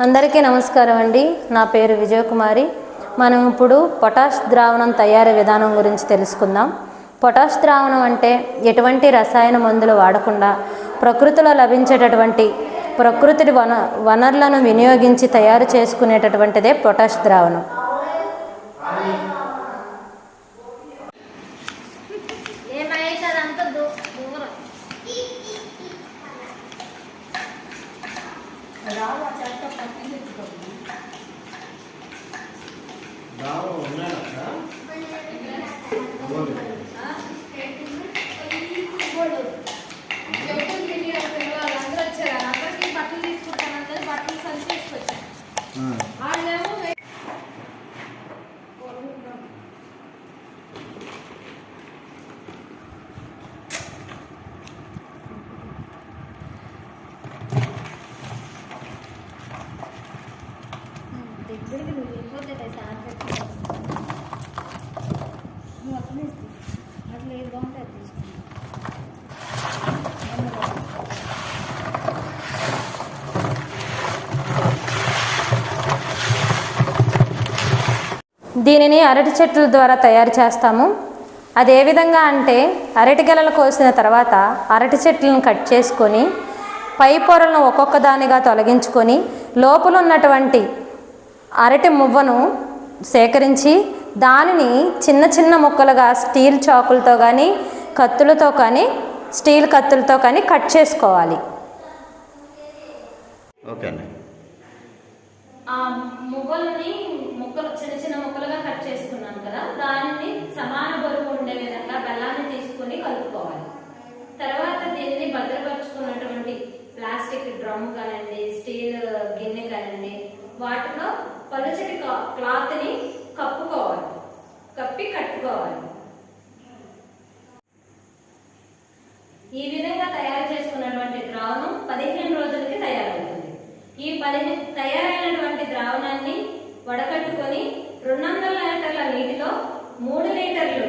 అందరికీ నమస్కారం అండి. నా పేరు విజయకుమారి. మనం ఇప్పుడు పొటాష్ ద్రావణం తయారీ విధానం గురించి తెలుసుకుందాం. పొటాష్ ద్రావణం అంటే ఎటువంటి రసాయన మందులు వాడకుండా ప్రకృతిలో లభించేటటువంటి ప్రకృతి వన వనరులను వినియోగించి తయారు చేసుకునేటటువంటిదే పొటాష్ ద్రావణం. చెప్పులు తిరిగి వాళ్ళందరూ వచ్చారు అందరికీ బట్టలు తీసుకుంటాను బట్టలు సంచి తీసుకొచ్చాను దీనిని అరటి చెట్ల ద్వారా తయారు చేస్తాము. అది ఏ విధంగా అంటే అరటి గెలలు కోసిన తర్వాత అరటి చెట్లను కట్ చేసుకొని పై పొరలను ఒక్కొక్క దానిగా తొలగించుకొని లోపల ఉన్నటువంటి అరటి మువ్వను సేకరించి దానిని చిన్న చిన్న ముక్కలుగా స్టీల్ చాకులతో కానీ కత్తులతో కానీ స్టీల్ కత్తులతో కానీ కట్ చేసుకోవాలి. ఓకే అండి. ఆ మువ్వల్ని ముక్కలు చిన్న చిన్న ముక్కలుగా కట్ చేసుకున్నాం కదా దానిని సమాన బరువు ఉండే విధంగా బెల్లాన్ని తీసుకుని కలుపుకోవాలి. తర్వాత దీన్ని భద్రపరుచుకున్నటువంటి ప్లాస్టిక్ డ్రమ్ కానివ్వండి స్టీల్ గిన్నె కానివ్వండి వాటిలో పలుచటి క్లాత్ని కప్పుకోవాలి. కప్పి కట్టుకోవాలి. ఈ విధంగా తయారు చేసుకున్నటువంటి ద్రావణం పదిహేను రోజులకి తయారవుతుంది. ఈ పదిహేను తయారైనటువంటి ద్రావణాన్ని వడకట్టుకొని రెండు వందల లీటర్ల నీటిలో మూడు లీటర్లు